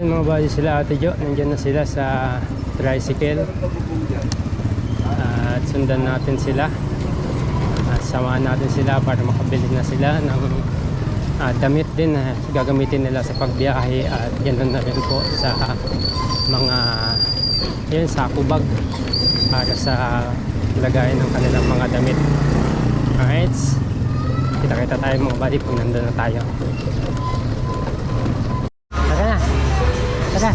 Yung mga body sila Ate Jo, nandiyan na sila sa tricycle. At sundan natin sila. At samahan natin sila para makabili na sila ng ah, damit din na gagamitin nila sa pagbiyahe at ganoon na rin po sa mga yun, sa kubag para sa lagayan ng kanilang mga damit. Alright. Kita-kita tayo mga body pag nandun na tayo. Tara.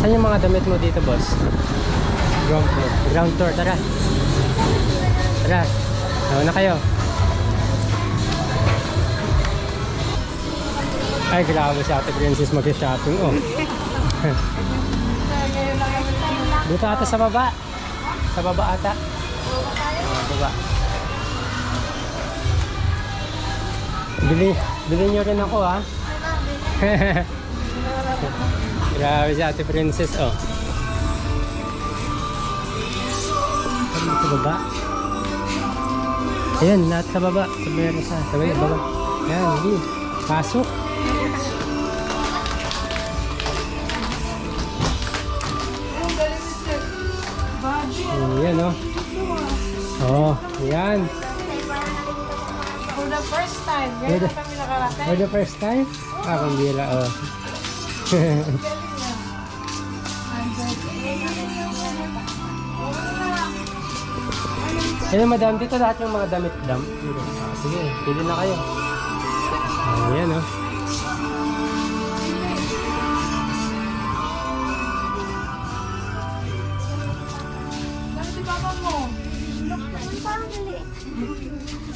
Saan yung mga damit mo dito, boss? Ground floor. Ground floor, tara. Tara. Nauna na kayo. Ay, grabe si Ate Princess mag-shopping, oh. Dito ata sa baba. Sa baba ata. Sa baba. Bili, bili nyo rin ako ha. Grabe si Ate Princess oh. Ano sa baba? Ayan, lahat sa baba. Sabi na sa, sabi na baba. Ayan, hindi. Pasok. Ayan oh. Oh, ayan. The first time, ngayon the- na kami nakarating. For the first time? Ah, pambira oh. Ayun, madam, dito lahat yung mga damit, dam. Ah, sige, pili na kayo. Ayan, oh.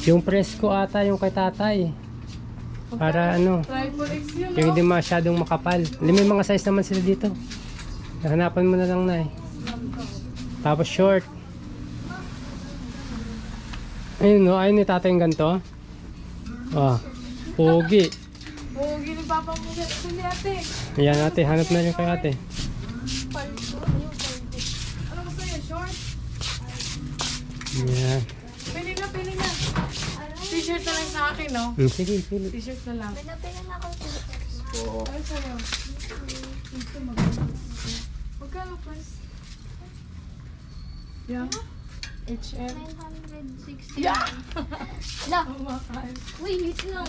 Yung presko ata yung kay tatay. Para ano, Triple X yun, yung hindi masyadong makapal. May mga size naman sila dito. Hanapan mo na lang na eh. Tapos short. Ayun no, ayun ni tatay yung ganito. Ah, pogi. Bugi ni papa mo. Hindi ate. Ayan ate, hanap na rin kay ate. Palto. Ayun, palto. Ano gusto niya? Short? Ayan. Pili na, pili na. T-shirt na lang sa akin, no? Hmm, sige, pili. T-shirt na lang. Pinapilan ako sa Ay, sa'yo. Ito, magkano? Magkano, price? Yeah. HM. 960. Yeah! La, Oh, uy, wait lang.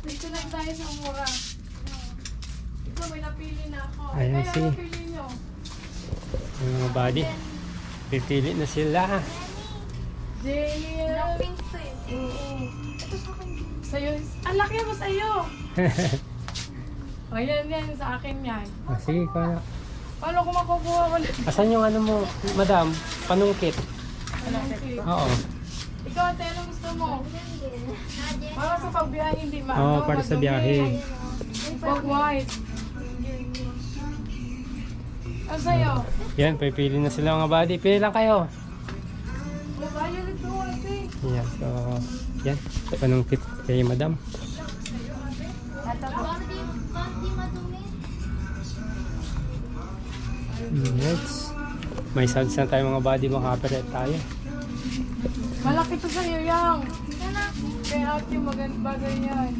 Dito lang tayo sa mura. Ito, may napili na ako. Ayan, Kaya sige. napili nyo. Ang mga body. Pipili na sila. Jail. Pink to eh. Oo. Ito sa akin. Sa'yo. Ang laki mo sa'yo. O, yan, yan. Sa akin yan. Ah, sige, kaya. Paano kung makukuha ko lang? Asan yung ano mo, madam? Panungkit. Okay. Oo. Ikaw, ate, ano gusto mo? Para sa pagbiyahe, hindi ma Oo, ano, para sa biyahe. Pag white. Ano sa'yo? Yan, pipili na sila mga body. Pili lang kayo. Yan, so, yan. Panungkit kay madam. Yes. May sounds na tayo mga body, mga copyright tayo. Malaki to sa'yo, yang. Kaya ate, maganda bagay yan.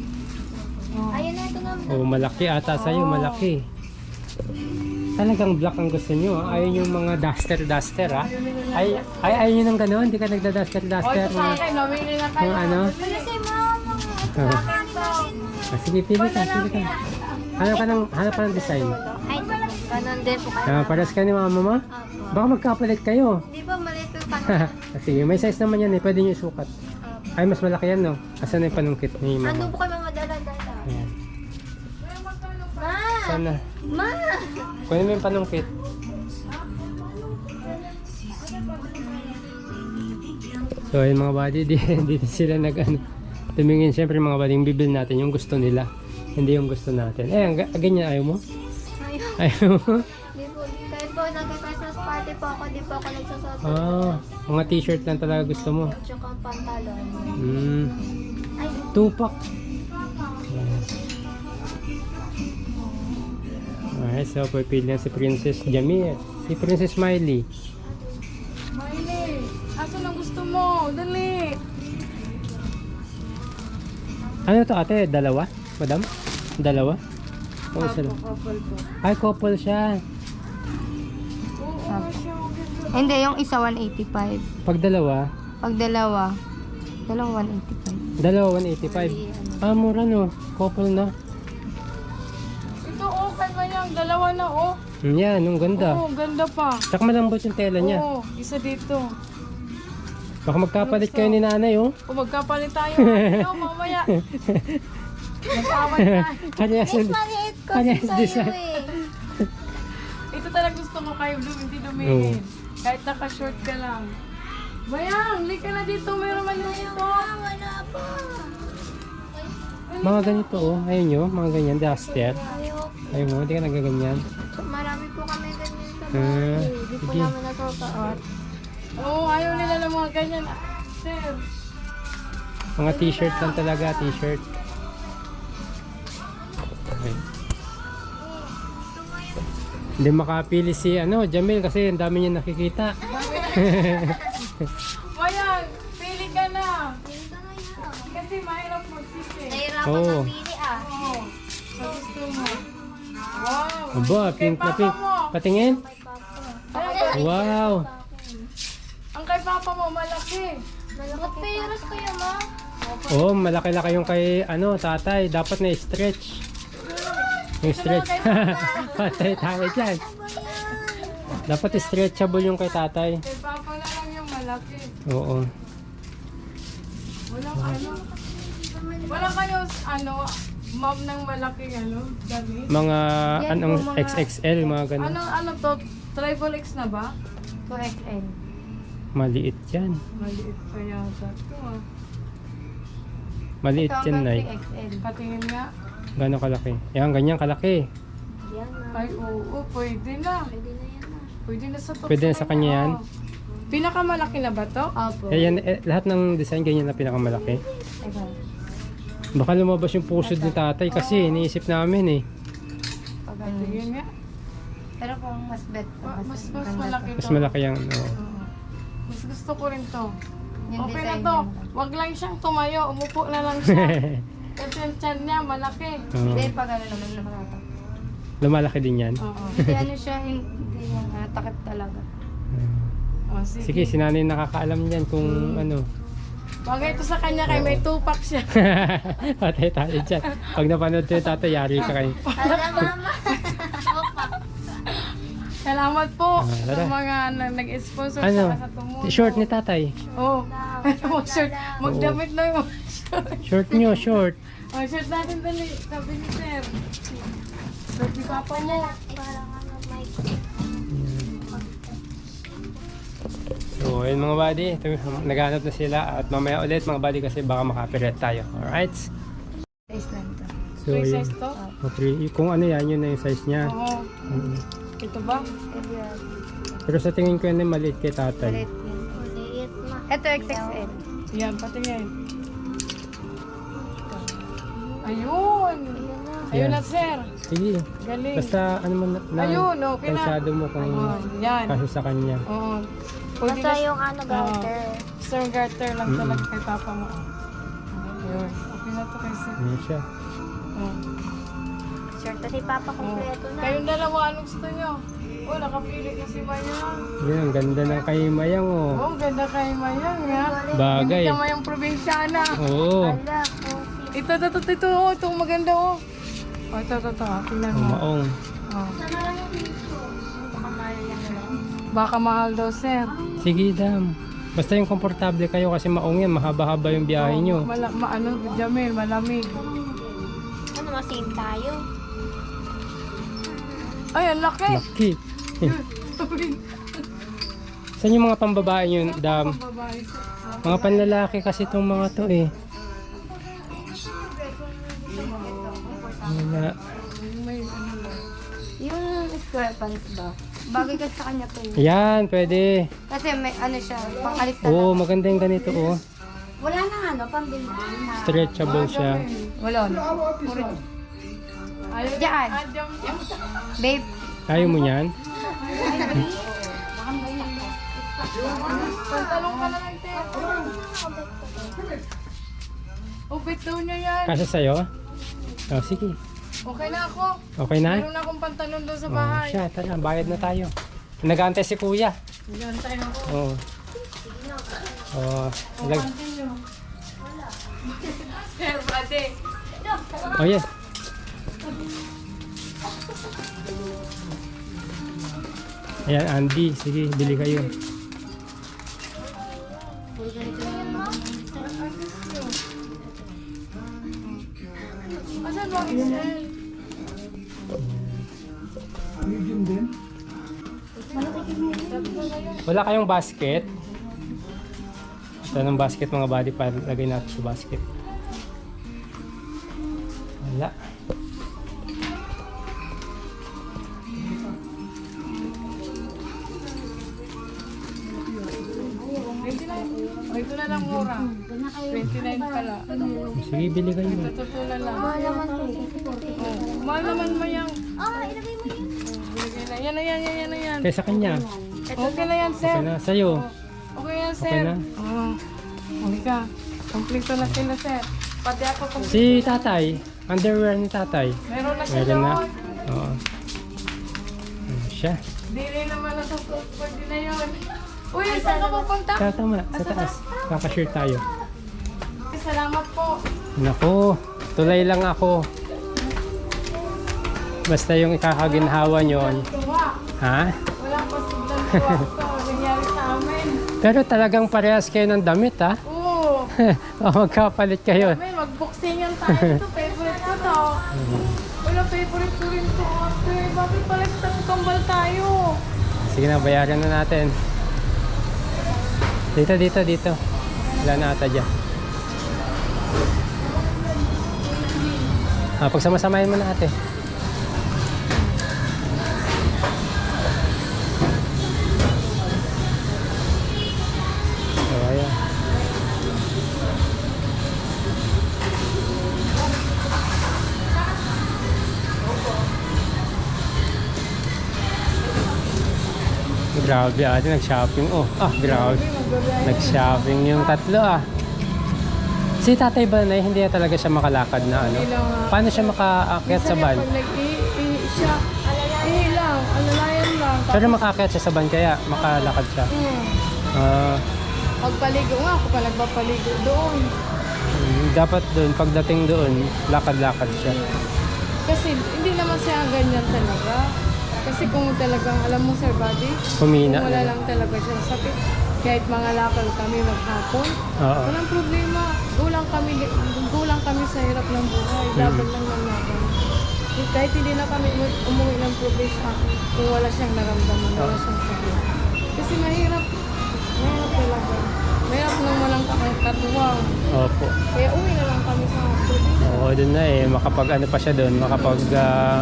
Oh. Ayun na, ito nga. Oh, malaki ata sa'yo, malaki. Talagang black ang gusto nyo. ah. Ayaw yung mga duster-duster ha. Ay, ay, ayaw nyo ng gano'n? Hindi ka O, nagda-duster-duster ito sa akin, na ano? Wala si mama. Ah, sige, pili ka, pili ka. Hanap ka ng, hanap ka ng design. Ay, ganun din po kayo. Ah, paras ka ni mama mo? Apo. Baka magkapalit kayo. Di ba maliit yung kanan? Ah, sige, may size naman yan eh. Pwede nyo isukat. Apo. Ay, mas malaki yan no. Asan na yung panungkit ni Ano mama? po kayo mamadala-dala? Ayan. Ma! Sana. Ma! Kunin mo yung panungkit. So ayun mga buddy, di, dito sila nag ano, tumingin syempre mga buddy, yung bibil natin yung gusto nila. Hindi yung gusto natin. Eh, ang ganyan ayaw mo? Ayun. Ayaw mo? Kahit po nagka-Christmas party po ako, di po ako nagsasabi. Ah, mga t-shirt lang talaga gusto mo. Tsaka ang pantalon. Hmm, Ay, tupak. Alright, so pipili na si Princess Jamie. Si Princess Miley. Mo? Dali. Ano to ate? Dalawa? Madam? Dalawa? Oo, sila. Couple po. Ay, couple siya. Oo, nga siya. ang ganda. Hindi, yung isa 185. Pag dalawa, Pag dalawa, dalawang 185. dalawa 185. Ah, mura no. Couple na. Ito, oh, kaya yan. Dalawa na, oh. Mm, Yan, ang ganda. Oo, ganda pa. Tsaka malambot yung tela niya. Oo, isa dito. Baka magkapalit kayo ni nanay, oh. O magkapalit tayo. Ayaw, mamaya. Magkawat tayo. Kanya Mas maliit ko sa'yo eh. Ito talaga gusto ko kayo, Bloom, hindi lumingin. Kahit naka-short ka lang. Bayang, lika na dito. Meron man dito. Wala pa. Mga ganito, oh. Ayun nyo, mga ganyan, duster. Ayoko. Ayun mo, hindi ka nagaganyan. Marami po kami ganyan sa Ah, bahay. Hindi po sige. namin nasusuot. Oo, ayaw nila ng mga ganyan. Ah, Sir, Mga t-shirt lang talaga, t-shirt. Okay. Hindi makapili si ano, Jamil kasi ang dami niya nakikita. Bayang, pili ka na. Kasi mahirap magsisi. Nahirapan Oo. mamili ah. Oo, sa gusto mo. Wow. Aba, pink na pink. Patingin. Wow. Malaki. Malakot peras kaya ma. Oh, malaki-laki yung kay ano, tatay. Dapat na stretch. Yung stretch. Patay tayo dyan. Dapat stretchable yung kay tatay. Kay papa na lang yung malaki. Oo. Walang ano. Wala kayo ano, mom ng malaking ano, damit. Mga Yan anong po, mga- XXL, mga ganun. Ano ano to? Triple X na ba? 2XL. Maliit yan. Maliit pa yata. Ito ah. Maliit yan, Nay. 3XL. Patingin nga. Gano'ng kalaki? Yan, ganyan kalaki. Yan na. Ay, oo, pwede na. Pwede na yan na. Pwede na sa to. Pwede na sa kanya yan? Pinakamalaki na ba to? Opo. Eh, yan, eh, lahat ng design ganyan na pinakamalaki. Ito. Baka lumabas yung pusod ni tatay kasi iniisip namin eh. Patingin nga. Pero kung mas bet Mas, mas maganda malaki Mas to. malaki yan. oo. Gusto ko rin to. Yung okay na design to. niya. Wag lang siyang tumayo. Umupo na lang siya. Kasi yung chan niya malaki. Oo. Hindi, pag ano naman naman. Lumalaki din yan. Oo. Hindi ano siya, hindi yung ano, takip talaga. Oh, sige. Sige, si nanay nakakaalam niyan kung ano. Bagay ito sa kanya kay may tupak siya. Patay tayo dyan. Pag napanood yung tatay, yari ka kayo. Alam mama. Salamat po Ah, sa tara. mga na- nag-sponsor Ano? sa tumulong. Short ni tatay. Oh. Ano shirt? Magdamit na yung shirt. Short nyo, short. Oh, shirt natin dali. Sabi ni Sir. Ni Papa mo. Parang ano, may... So, ayun mga buddy. Ito, naghanap na sila. At mamaya ulit mga buddy kasi baka makapiret tayo. Alright? Size lang to. So, yun. size to? Okay. Kung ano yan, yun na yung size niya. Oo. Mm. Ito ba? Ito yan. Pero sa tingin ko yun ay maliit kay tatay. Maliit yan. Maliit ma. Ito XXL. Yan, patingin. Ayun. Ayun na, Sir. Sige. Galing. Basta ano man na, Ayun, okay na. pansado mo kung yan. kaso sa kanya. Oo. Pwede Basta na yung ano, garter. Sir Garter lang Mm-mm. talaga kay Papa mo. Ayun. Okay na to kay Sir. Ano siya? Oh. Shirt na si Papa kompleto na. Kayong dalawa, anong gusto nyo? Oh, nakapili na si Mayang. Yan, ang ganda ng kay Mayang oh. Oh, ganda kay Mayang, ha? Bagay. Hindi ka Mayang probinsyana. Oo. Ala, coffee. Ito, ito, ito, ito, oh, itong maganda, oh. Oh, ito, ito, ito. Tingnan Oh, mo. maong. Oh. Sana lang yung dito. Baka mahal daw, sir. Sige, dam. Basta yung komportable kayo kasi maong yan, mahaba-haba yung biyahe nyo. Mala, ma, ano, Jamil, malamig. Ano, masim tayo? Ay, ang laki. Laki. Saan yung mga pambabae yun, dam? Mga panlalaki kasi itong mga to eh. Wala. Ano. Yung square pants ba? Bagay kasi sa kanya to. eh. Yan, pwede. Kasi may ano siya, pang alis na. Oo, maganda yung ganito oh. Wala na ano, pang na. Stretchable siya. Wala na. Puro. Diyan. Babe. Ayaw mo yan? Pantalong ka na lang. Upit daw niya yan. Kasi sa'yo? Oh, sige. Okay na ako. Okay na? Meron akong pantalon doon sa Oh, bahay. siya, tara, bayad na tayo. Nag-aantay si kuya. Nagantay ako. Oo. Oh. Oh, lag-. Sir, oh, yes. Ayan, Andy. Sige, bili kayo. Asan ba ang Excel? Wala kayong basket? Ito ng basket mga body para lagay natin sa basket. Wala. 29 pala. Sige, bili kayo. Na lang. Mahal naman po. Oh, mahal naman mo yan. Ah, ilagay mo yun. Bigay na. Yan na yan, yan, yan na yan. Kaya sa kanya. Okay na yan, sir. Okay na. Sa'yo. Okay yan, sir. Okay na. Oo. Okay ka. Kompleto na sila, sir. Pati ako kompleto. Si tatay. Underwear ni tatay. Meron na siya Meron na. doon. Oo. Ano siya? Di rin naman nasusuot. Pwede na yun. Uy, saan ka pupunta? Sa tama. Sa taas. Kakashare tayo. Salamat po. Naku. Tulay lang ako. Basta yung ikakaginhawa nyo. Ha? Walang pasiglan tuwa. Nangyari sa amin. Pero talagang parehas kayo ng damit ha? Oo. o magkapalit kayo. Kami, mag-boxingan tayo ito. Favorite ko to. Wala, favorite ko rin to. Ate, bakit pala kambal tayo? Sige na, bayaran na natin. Dito, dito, dito. Wala na ata dyan. Ah, pagsama-samahin mo na ate. Ayan. Grabe ate, nag-shopping. Oh, ah, grabe. Nag-shopping yung tatlo ah. Si tatay ba na hindi na talaga siya makalakad na ano? Hindi lang nga. Paano siya makaakyat sa van? Pag nag-i siya, ihi lang, alalayan lang. Pero makaakyat siya sa van kaya makalakad siya. Hmm. Ah, Pagpaligo nga, ako pa nagpapaligo doon. mm, dapat doon, pagdating doon, lakad-lakad siya. Kasi hindi naman siya ganyan talaga. Kasi kung talagang, alam mo sir buddy, Humina. kung wala lang talaga siya sakit, kahit mga lakal kami maghapon, Oo. walang problema. Gulang kami, gulang kami sa hirap ng buhay. Laban lang ng laban. Kahit hindi na kami umu- umuwi ng probinsya, kung wala siyang naramdaman, wala siyang sakit. Kasi mahirap, mahirap talaga. Mahirap nang walang ka- katuwang. Opo. Kaya uwi na lang kami sa probinsya. Oo, doon na eh. Makapag ano pa siya doon, makapag ah,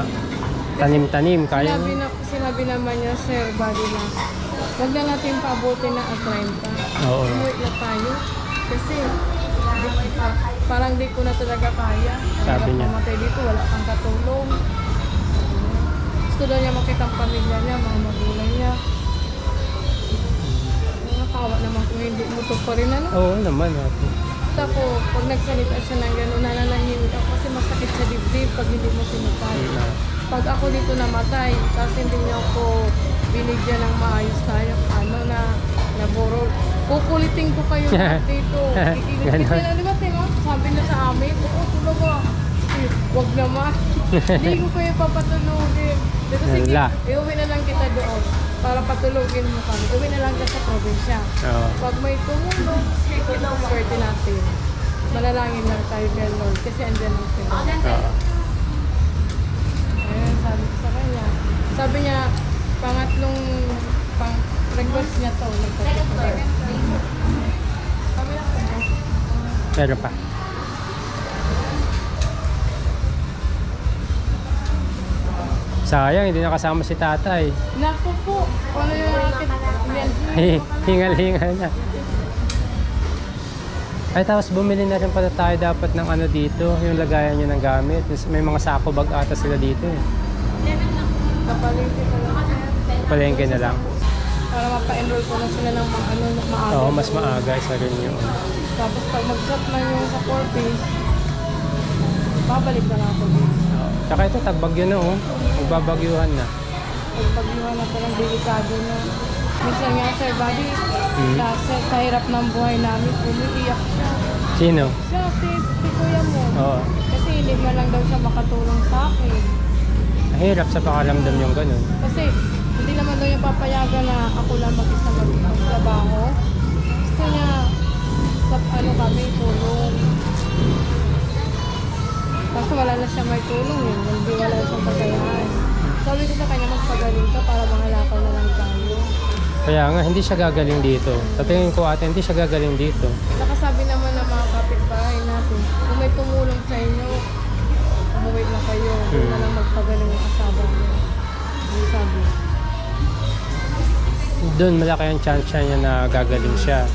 tanim-tanim. Kaya Sinabi, na, sinabi naman niya, Sir Buddy na, huwag na natin paabutin na at 30. Oo. Umuwi na tayo. Kasi, di, pa- parang di ko na talaga kaya. Sabi Hirap niya. Mamatay dito, wala kang katulong. Gusto daw niya makita ang pamilya niya, mga magulang niya. Nakawa naman kung hindi mo to pa rin ano. Oo naman ate. Basta ako, pag nagsalita siya ng gano'n, nananahimik ako kasi masakit sa dibdib pag hindi mo tinupad. Pag ako dito namatay, kasi hindi niya ako binigyan ng maayos tayo, ano na, naboro. Kukulitin ko kayo dito. Kita na, di ba, Timo? Sabi niya sa amin, oo, tulog ko. Eh, Wag naman. Hindi ko kayo papatulogin. Dito, sige, iuwi na lang kita doon para patulogin mo kami. Uwi na lang kita sa probinsya. Oo. Pag may tumulong, sige, ito ang swerte natin. Manalangin lang tayo kay Lord kasi andyan ang sila. Oo. Ayun, sabi ko sa kanya. Sabi niya, pangatlong pang request niya to. Niya, Meron pa. Sayang, hindi nakasama si tatay. Naku po, ano yung akin? Hingal-hingal na. Ay, tapos bumili na rin pala tayo dapat ng ano dito, yung lagayan nyo ng gamit. May mga sako bag ata sila dito eh. Kapalingki ko lang. Palengke na lang. Para mapa-enroll ko na sila ng mga ano, maaga. Oo, mas maaga. Isa rin yun. Tapos pag mag-drop na yung sa 4 piece, babalik na lang ako dito. Tsaka ito, tagbagyo na oh. Magbabagyuhan na. Pag bagyuhan na parang delikado na. Minsan nga sir, buddy, Hmm. sa, sa, sa hirap ng buhay namin, umiiyak siya. Sino? Siya, si, si kuya mo. Oo. Kasi hindi man lang daw siya makatulong sa akin. Mahirap sa pakaramdam yung ganun. Kasi hindi naman daw niya papayagan na ako lang mag-isa mag- magtrabaho. Gusto niya sa ano kami, tulong. Kaso wala na siya may tulong yun. Hindi wala siyang kakayahan. Sabi ko sa kanya, magpagaling ka para mangalakaw na lang tayo. Kaya nga, hindi siya gagaling dito. Sa tingin ko ate, hindi siya gagaling dito. Saka sabi naman ng mga kapitbahay natin, kung may tumulong sa Doon malaki ang chance niya na gagaling siya.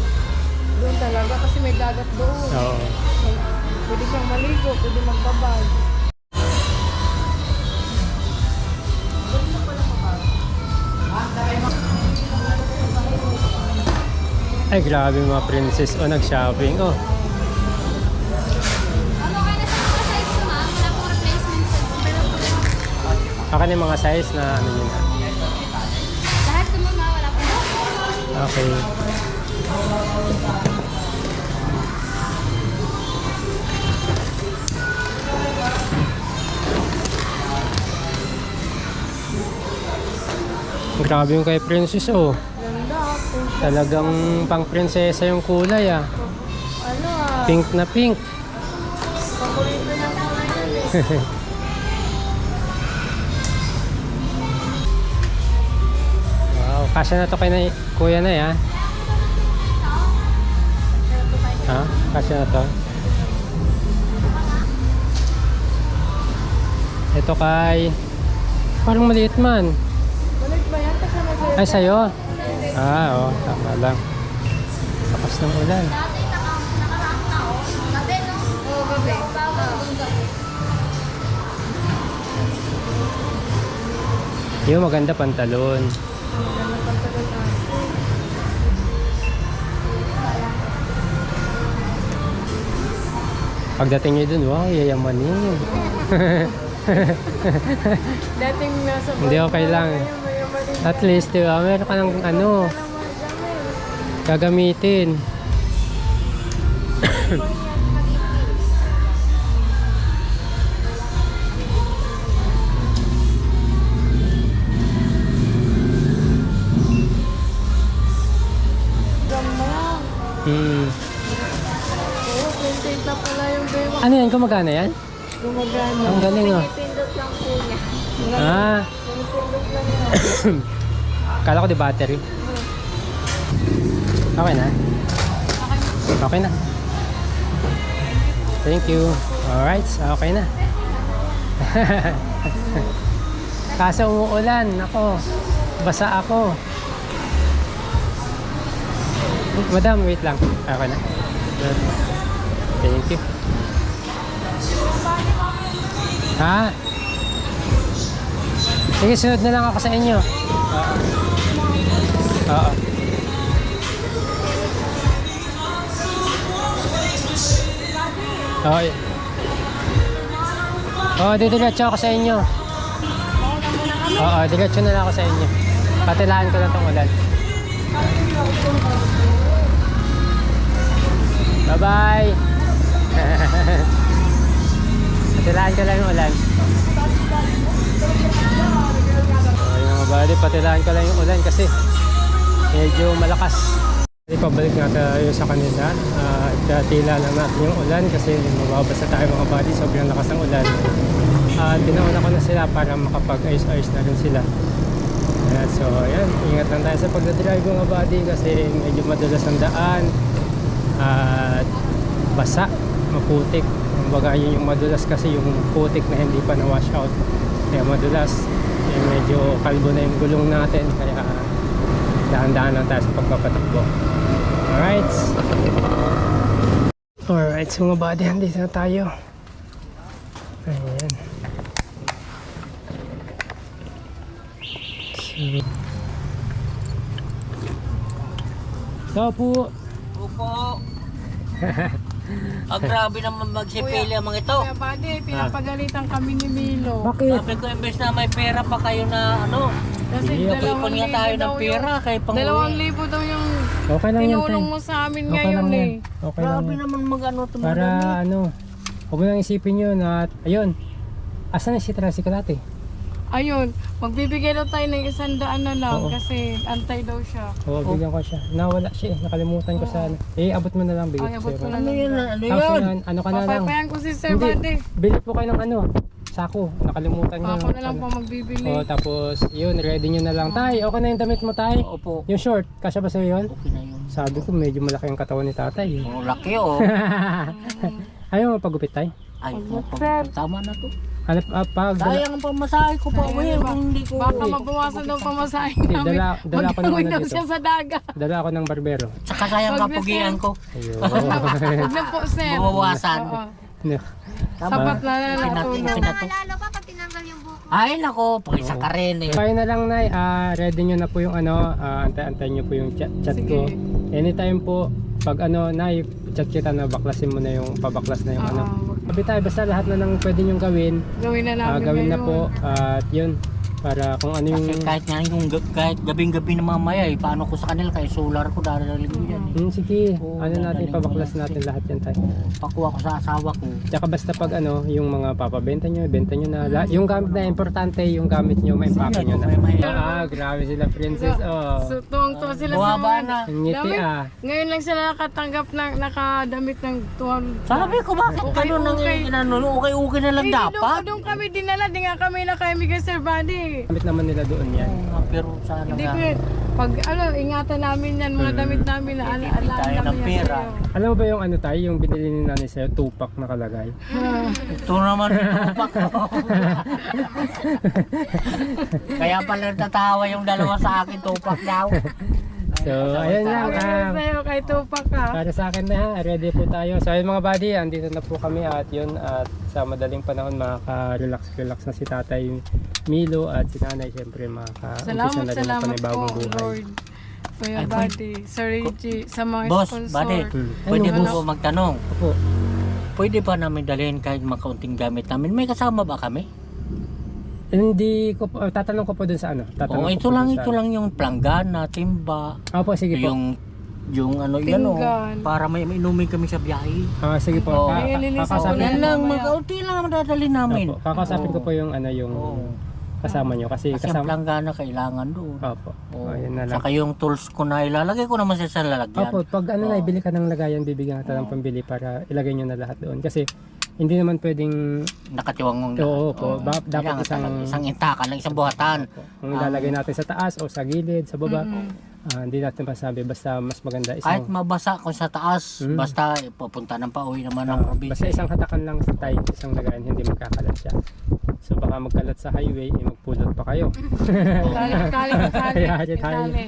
Doon talaga kasi may dagat doon. Oo. Pwede siyang maligo, pwede magbabad. Ay, grabe mga princess. O, nag-shopping. Oh, Ano kayo na sa mga size ko ma'am? Wala pong replacement sa pero akin yung mga size na ano yun. Okay. Grabe yung kay princess oh. Ganda. Talagang pang prinsesa yung kulay ah. Ano ah, Pink na pink. paborito ng kulay yun eh. kasya na to kay na, kuya na ya. Ha? Kasya na to. Ito kay... Parang maliit man. Balik ba yan? Kasama sa'yo. Ay, sa'yo? Ah, oo. Tama lang. Lakas ng ulan. Dati naka nakaraan Pagdating niyo dun, wow, yayamanin. Dating nasa Hindi, okay lang. At least, di ba, meron ka ng ano, gagamitin. Hmm. Oo, 28 na pala yung bewa. Ano yan? Gumagana yan? Gumagana. Ang galing oh. Pindot lang po niya. Ah, Pinipindot lang yan. kala ko di battery. Okay na? Okay na. Thank you. Alright, okay na. Kaso umuulan. Ako, basa ako. Madam, wait lang. Okay na. Thank you. Ha? Sige, sunod na lang ako sa inyo. Oo. Oo. Okay. Oo, didiretso ako sa inyo. Oo, diretso na lang ako sa inyo. Patilaan ko na tong ulan. Bye-bye! Patilaan ko lang yung ulan. Ay, mga buddy, patilaan ko lang yung ulan kasi medyo malakas. Pabalik nga tayo sa kanila. Ah, At tila lang natin yung ulan kasi mababasa tayo mga buddy. Sobrang lakas ng ulan. At pinauna ko na sila para makapag-ayos-ayos na rin sila. Ayan, so, ayan. Ingat lang tayo sa pagdadrive mga buddy kasi medyo madulas ang daan. At basa, maputik. Kumbaga yun yung madulas kasi yung putik na hindi pa na-wash out. Kaya madulas. Eh, medyo kalbo na yung gulong natin. Kaya dahan-dahan lang tayo sa pagpapatakbo. Alright. Alright, so mga buddy, andito na tayo. Ayan. So, Tao po. Opo. Ah, grabe naman magsipili ang mga ito. Kuya Buddy, pinapagalitan kami ni Milo. Bakit? Sabi ko, imbes na may pera pa kayo na ano, Kasi Iya, ipon nga libo tayo daw ng pera yung- kay pang Dalawang libo daw yung Okay lang yan, tinulong Tay. mo sa amin Okay ngayon lang yan. eh. Okay lang Grabe yan. naman mag-ano ito Para ano, huwag mo nang isipin yun at ayun. Asan na si Tricycle ate? Ayun, magbibigay daw tayo ng isang daan na lang Oo. kasi antay daw siya. Oo, bigyan ko siya. Nawala siya eh. Nakalimutan ko sana. Eh, abot mo na lang. Bigyan Ay, ko abot ko na Ano lang. yun? Ano Tapos yun? yan, ano ka na lang. Papayahan ko si Sir Hindi, Buddy. bili po kayo ng ano, sako. Nakalimutan ko. Ako na lang ano. po magbibili. Oo, tapos yun, ready nyo na lang. Tay, okay na yung damit mo, tay? Opo. Yung short, kasya ba sa'yo yun? Okay na yun. Sabi ko, medyo malaki ang katawan ni tatay. eh. Oh, laki oh. Ayaw mo pagupit, tay? Ay, Sir. tama na to. Ano, ah, pag, dala, Sayang ang pamasahe ko pa uwi kung hindi ko Baka mabawasan daw pamasahe Hindi, namin. dala- dala ko ng Magtawid ano daw dito. siya sa dagat. dala ako ng barbero. Saka sayang kapugian ko. Ayun. Huwag na po, Sir. Bawawasan. Oo. No. Sapat na na Pinatin natulog. na pinato. Lalo pa pag tinanggal yung buko. Ay nako, pakisa ka rin eh. Kaya na lang, Nay. Ah, ready nyo na po yung ano, ah, antay-antay nyo po yung chat, chat ko. Sige. Anytime po, pag ano, Nay, kita na baklasin mo na yung, pabaklas na yung ano. Sabi tayo, basta lahat na ng pwede nyong gawin, Gawin na ah, namin gawin na ngayon. po. At yun, para kung ano yung... Kasi kahit nga yung kahit gabing-gabi na mamaya eh, paano ko sa kanila kay solar ko dadaling ko yan eh. Hmm, sige, Oo, ano natin, dadaling pabaklas ko yan. natin lahat yan tayo. Pakuha ko sa asawa ko. Tsaka basta pag ano, yung mga papabenta nyo, benta nyo na. La- yung gamit na importante, yung gamit nyo, may pake nyo na. May- may- Ah, grabe sila, princess. Oh. So, tuwang-tuwa sila sa Buhaba mga... na. Ang ngiti Dami. ah. Ngayon lang sila nakatanggap ng nakadamit ng tuwan. Sabi ko bakit Okay, ganun nang okay. inano, okay-okay na lang Eh, di dapat. Doon, doon kami dinala, di nga kami nakaimigay Sir Buddy. Gamit naman nila doon yan. Nga, Pero sana Hindi ko yun. Pag ano, ingatan namin yan, mga damit namin na ala ala tayo ng namin yan pera. sa'yo. Alam mo ba yung ano tayo, yung binili ni nanay sa'yo, tupak nakalagay? Ito naman tupak ko. Kaya pala natatawa yung dalawa sa akin, tupak daw. So, ayan lang. Sabi ah, ko sa'yo, kay Tupac ka. para sa akin na ha, ready po tayo. So ayun mga buddy, andito na po kami at yun at sa madaling panahon makaka-relax-relax na si tatay Milo at si nanay syempre makaka-umpisa Salamat, na rin ang salamat po, panibagong buhay. Lord. Kuya Buddy, Sir Reggie, sa mga Boss, sponsor. buddy, pwede Ano, po ano? ko magtanong. Opo. Pwede ba namin dalhin kahit makaunting gamit namin? May kasama ba kami? Hindi ko po, tatanong ko po dun sa ano. Tatanong Oo, ko ito po lang, sa ito ano. lang yung planggana, timba, Opo, sige po. yung yung ano yan o, Pinggan. para may mainumin kami sa biyahe. Ah, sige po. Oo. Ka- ka- Nililinis ako kakasapin, Yan lang, mamaya. mag-unti lang ang dadalhin namin. Opo, kakasapin ko po yung ano yung Oo. kasama nyo kasi Kasi ang kasama. planggana kailangan doon. Opo. Oh, yun na lang. Saka yung tools ko na ilalagay ko naman sa sa lalagyan. Opo, pag ano na, ibili ka ng lagayan, bibigyan kita ng pambili para ilagay nyo na lahat doon. Kasi hindi naman pwedeng, Nakatiwang mong oo po, ba- dapat Kailangan isang, talaga, isang intakan lang, isang buhatan. kung ilalagay natin sa taas o sa gilid, sa baba, ah, hindi natin masabi, basta mas maganda Kahit isang, mabasa ko sa taas, Mm. basta pupunta ng pauwi naman ng ah, probinsya. basta isang hatakan lang sa tayo, isang lagayan, hindi magkakalat siya. So baka magkalat sa highway, eh, magpulot pa kayo. Tali, tali, tali. Tali,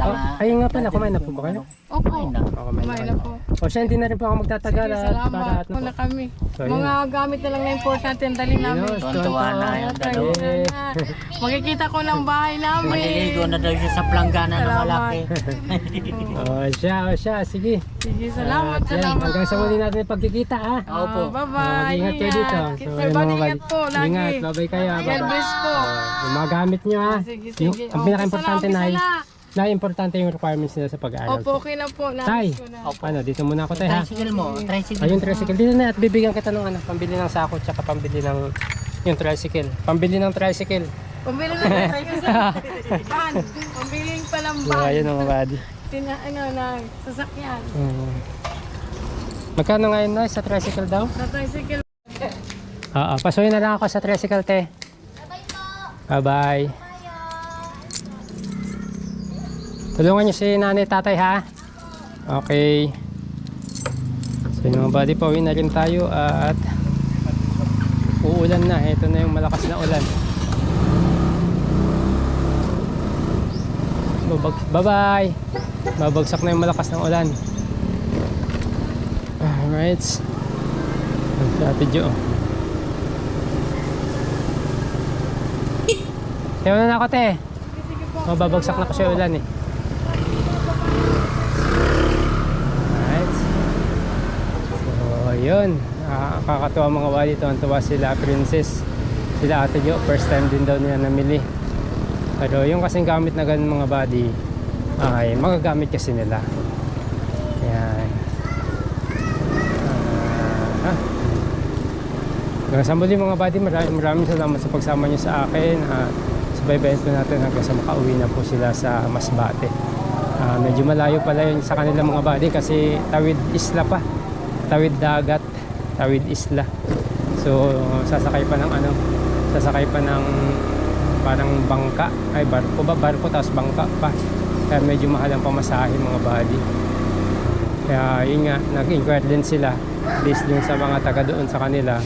Saka, Oh, ayun nga pala, kumain na po ba kayo? Opo, Kumain na. Oo, kumain na kumain na po. O siya, hindi na rin po ako magtatagal Sige, at para salamat. at Muna kami. So, yun. Mga gamit na lang na importante ang dali namin. Yun, Tuwan-tuwa na yung dalawa. Eh. Makikita ko ng bahay namin. Maliligo na daw siya sa planggana ng Salamat. malaki. Oh, siya, oh, siya, sige. Sige, salamat, At yan, salamat. Hanggang sa muli natin pagkikita, ha? Ah, Opo. Bye-bye. Mag-ingat kayo dito. Sir ayun, Buddy, mga ingat po lagi. Ingat, babay kayo. God Bye-bye. bless po. Yung mga gamit nyo, ha? Sige, Yung, sige. ang Oh, pinaka-importante na, isa na importante yung requirements nila sa pag-aaral. Opo, okay na po. Tay. Nais ko na. Opo. Ano, dito muna ako tayo, ha? Tricycle mo, tricycle. Ayun, tricycle. Dito na at bibigyan kita ng ano, pambili ng sako tsaka pambili ng yung tricycle. Pambili ng tricycle. Pambili na ng tricycle. Van. Pambili pa ng So, van. ayun mga buddy. Tina, ano, na sasakyan. Mm. Magkano ngayon na sa tricycle daw? Sa tricycle. Oo, pasuyin na lang ako sa tricycle, te. Bye po. Bye-bye. Tayo. Tulungan niyo si nanay tatay, ha? Okay. So, yun mga buddy, pauwi na rin tayo at uulan na. Ito na yung malakas na ulan. Babag Bye-bye! Babagsak na yung malakas ng ulan. Alright. Si Ate Jo. Tayo na ako, te. Sige po. Oh, babagsak na kasi ulan eh. Alright. yun ah, kakatuwa mga wali tuwa sila princess sila ate Jo first time din daw nila namili pero yung kasing gamit na ganun mga body ay magagamit kasi nila yan ah, ah. Hanggang sa muli mga buddy, maraming, maraming salamat sa pagsama nyo sa akin at subaybayan po natin hanggang sa makauwi na po sila sa Masbate. Ah, medyo malayo pala yun sa kanila mga buddy kasi tawid isla pa. Tawid dagat, tawid isla. So sasakay pa ng ano, sasakay pa ng parang bangka, ay barko ba, barko tapos bangka pa. Kaya medyo mahal ang pamasahe mga buddy. Kaya yun nga, nag-inquire din sila based dun sa mga taga doon sa kanila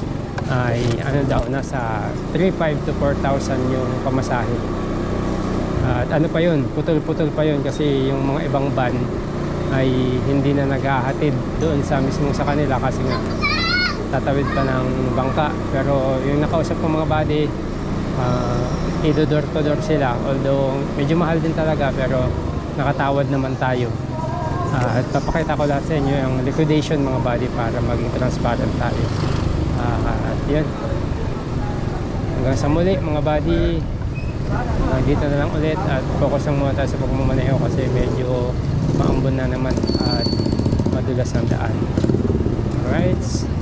ay ano daw, nasa 3,500 to 4,000 yung pamasahe. At ano pa yun, putol-putol pa yun kasi yung mga ibang van ay hindi na naghahatid doon sa mismo sa kanila kasi nga tatawid pa ng bangka. Pero yung nakausap ko mga buddy, uh, idodor to door sila. Although medyo mahal din talaga pero nakatawad naman tayo. Ah, at papakita ko lahat sa inyo yung liquidation mga body para maging transparent tayo. Ah, at yun. Hanggang sa muli mga body. Ah, dito na lang ulit at focus lang muna tayo sa pagmamaneho kasi medyo maambon na naman at madulas ang daan. Alright.